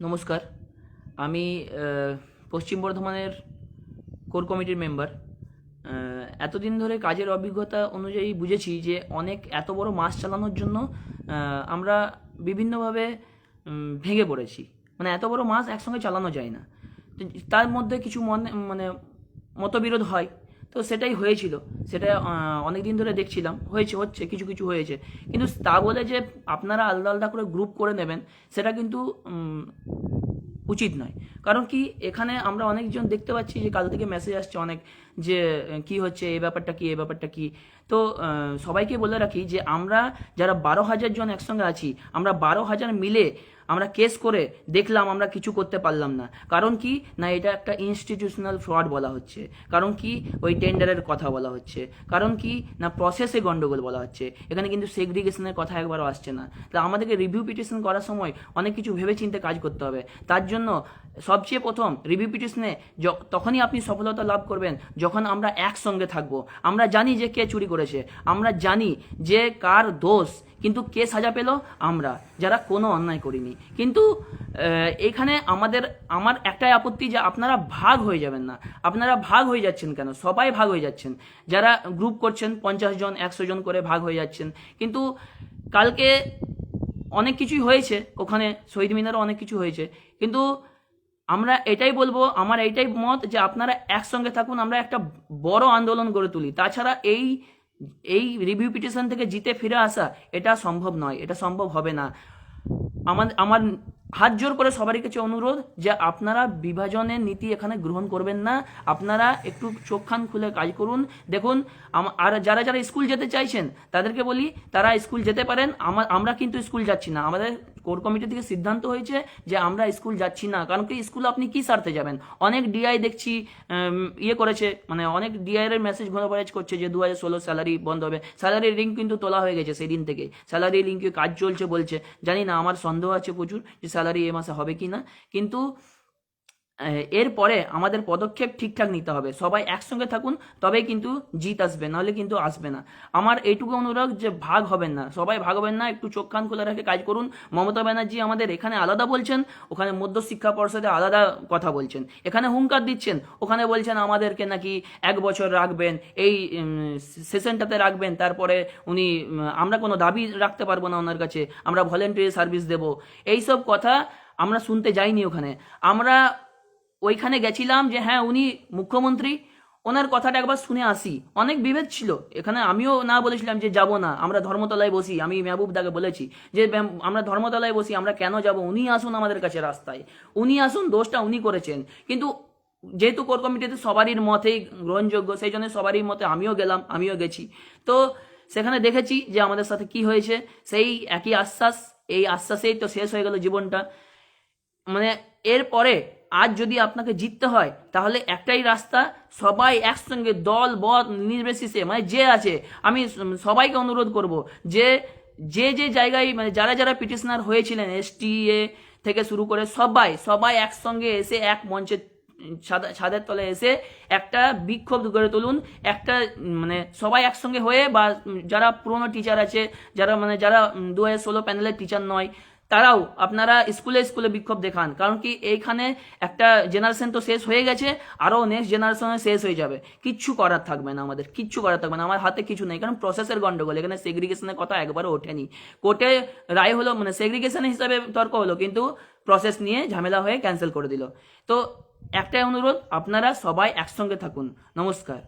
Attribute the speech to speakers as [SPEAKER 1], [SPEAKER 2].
[SPEAKER 1] নমস্কার। আমি পশ্চিম বর্ধমানের কোর কমিটির মেম্বার। এতদিন ধরে কাজের অভিজ্ঞতা অনুযায়ী বুঝেছি যে অনেক এত বড় মাস চালানোর জন্য আমরা বিভিন্নভাবে ভেঙে পড়েছি। মানে এত বড় মাস একসঙ্গে চালানো যায় না। তার মধ্যে কিছু মনে মানে মতবিরোধ হয়। তো সেটাই হয়েছিল। সেটা অনেক দিন ধরে দেখছিলাম। হয়েছে, হচ্ছে, কিছু কিছু হয়েছে। কিন্তু তা বলে যে আপনারা আলাদা আলাদা করে গ্রুপ করে নেবেন, সেটা কিন্তু উচিত নয়। কারণ কি, এখানে আমরা অনেকজন দেখতে পাচ্ছি যে কাল থেকে মেসেজ আসছে অনেক যে, কি হচ্ছে, এই ব্যাপারটা কি, এই ব্যাপারটা কি। তো সবাইকে বলে রাখি যে আমরা যারা বারো হাজার জন একসঙ্গে আছি, আমরা বারো হাজার মিলে আমরা কেস করে দেখলাম আমরা কিছু করতে পারলাম না। কারণ কি? না, এটা একটা ইনস্টিটিউশনাল ফ্রড বলা হচ্ছে। কারণ কি? ওই টেন্ডারের কথা বলা হচ্ছে। কারণ কি? না প্রসেসে গন্ডগোল বলা হচ্ছে। এখানে কিন্তু সেগ্রিগেশনের কথা একবারও আসছে না। তা আমাদেরকে রিভিউ পিটিশন করার সময় অনেক কিছু ভেবে চিন্তে কাজ করতে হবে। তার জন্য সবচেয়ে প্রথম রিভিউ পিটিশনে তখনই আপনি সফলতা লাভ করবেন যখন আমরা একসঙ্গে থাকব। আমরা জানি যে কে চুরি করেছে। আমরা জানি যে কার দোষ কিন্তু কে সাজা পেল? আমরা, যারা কোনো অন্যায় করিনি। কিন্তু এখানে আমাদের, আমার একটাই আপত্তি যে আপনারা ভাগ হয়ে যাবেন না। আপনারা ভাগ হয়ে যাচ্ছেন কেন? সবাই ভাগ হয়ে যাচ্ছেন। যারা গ্রুপ করছেন, পঞ্চাশ জন, একশো জন করে ভাগ হয়ে যাচ্ছেন। কিন্তু কালকে অনেক কিছুই হয়েছে, ওখানে শহীদ মিনারও অনেক কিছু হয়েছে। কিন্তু আমরা এটাই বলব, আমার এইটাই মত যে আপনারা একসঙ্গে থাকুন, আমরা একটা বড় আন্দোলন গড়ে তুলি। তাছাড়া এই এই রিভিউ পিটিশন থেকে জিতে ফিরে আসা, এটা সম্ভব নয়, এটা সম্ভব হবে না। আমার আমার হাত জোর করে সবারই কাছে অনুরোধ যে আপনারা বিভাজনের নীতি এখানে গ্রহণ করবেন না, আপনারা একটু চোখ খান খুলে কাজ করুন। দেখুন আর যারা যারা স্কুল যেতে চাইছেন, তাদেরকে বলি, তারা স্কুল যেতে পারেন আমার আমরা কিন্তু স্কুল যাচ্ছি না, আমাদের কোর কমিটি থেকে সিদ্ধান্ত হয়েছে যে আমরা স্কুল যাচ্ছি না। কারণ কি, স্কুল আপনি কি সারতে যাবেন? অনেক ডিআই দেখছি ইয়ে করেছে মানে অনেক ডিআই এর মেসেজ ঘোরাফারেজ করছে যে দু হাজার ষোলো স্যালারি বন্ধ হবে। স্যালারি লিঙ্ক কিন্তু তোলা হয়ে গেছে সেদিন থেকে। স্যালারি লিঙ্কে কাজ চলছে বলছে। জানি না, আমার সন্দেহ আছে প্রচুর যে স্যালারি এ মাসে হবে কি না কিন্তু এরপরে আমাদের পদক্ষেপ ঠিকঠাক নিতে হবে। সবাই একসঙ্গে থাকুন, তবেই কিন্তু জিত আসবে, নাহলে কিন্তু আসবে না। আমার এইটুকু অনুরোধ যে ভাগ হবেন না, সবাই ভাগ হবেন না, একটু চোখ কান খোলা রেখে কাজ করুন। মমতা ব্যানার্জি আমাদের এখানে আলাদা বলছেন, ওখানে মধ্য শিক্ষা পর্ষদে আলাদা কথা বলছেন। এখানে হুঙ্কার দিচ্ছেন, ওখানে বলছেন আমাদেরকে নাকি এক বছর রাখবেন, এই সেশনটাতে রাখবেন, তারপরে উনি আমরা কোনো দাবি রাখতে পারব না ওনার কাছে, আমরা ভলেন্টারি সার্ভিস দেব। এইসব কথা আমরা শুনতে যাইনি ওখানে। আমরা ওইখানে গেছিলাম যে হ্যাঁ উনি মুখ্যমন্ত্রী। ওনার কথাটা একবার শুনে আসি। অনেক বিভেদ ছিল। এখানে আমিও না বলেছিলাম যে, যাব না, আমরা ধর্মতলায় বসি। আমি মেহবুব দাকে বলেছি যে আমরা ধর্মতলায় বসি, আমরা কেন যাব? উনি আসুন আমাদের কাছে রাস্তায়। উনি আসুন, দোষটা উনি করেছেন। কিন্তু যেহেতু কোর কমিটিতে সবারই মতেই গ্রহণযোগ্য, সেই জন্য সবারই মতে আমিও গেলাম, আমিও গেছি। তো সেখানে দেখেছি যে, আমাদের সাথে কি হয়েছে? সেই একই আশ্বাস, এই আশ্বাসেই তো শেষ হয়ে গেল জীবনটা। মানে এরপরে আজ যদি আপনাকে জিততে হয়, তাহলে একটাই রাস্তা, সবাই একসঙ্গে দল বদ নির্বিশেষে মানে যে আছে, আমি সবাইকে অনুরোধ করব যে যে যে জায়গায় মানে যারা যারা পিটিশনার হয়েছিলেন এসটিএ থেকে শুরু করে সবাই সবাই একসঙ্গে এসে এক মঞ্চে ছাদ- ছাদের তলে এসে একটা বিক্ষোভ গড়ে তুলুন, একটা মানে সবাই একসঙ্গে হয়ে বা যারা পুরনো টিচার আছে, যারা মানে যারা দু হাজার ষোলো প্যানেলের টিচার নয় তারাও আপনারা স্কুলে স্কুলে বিক্ষোভ দেখান। কারণ কি এইখানে একটা জেনারেশন তো শেষ হয়ে গেছে, আরও নেক্সট জেনারেশনে শেষ হয়ে যাবে। কিচ্ছু করার থাকবে না আমাদের, কিচ্ছু করার থাকবে না। আমার হাতে কিছু নেই, কারণ প্রসেসের গন্ডগোল। এখানে সেগ্রিগেশনের কথা একবারও ওঠেনি। কোর্টে রায় হলো মানে সেগ্রিগেশন হিসাবে তর্ক হলো, কিন্তু প্রসেস নিয়ে ঝামেলা হয়ে ক্যান্সেল করে দিল। তো একটাই অনুরোধ, আপনারা সবাই একসঙ্গে থাকুন। নমস্কার।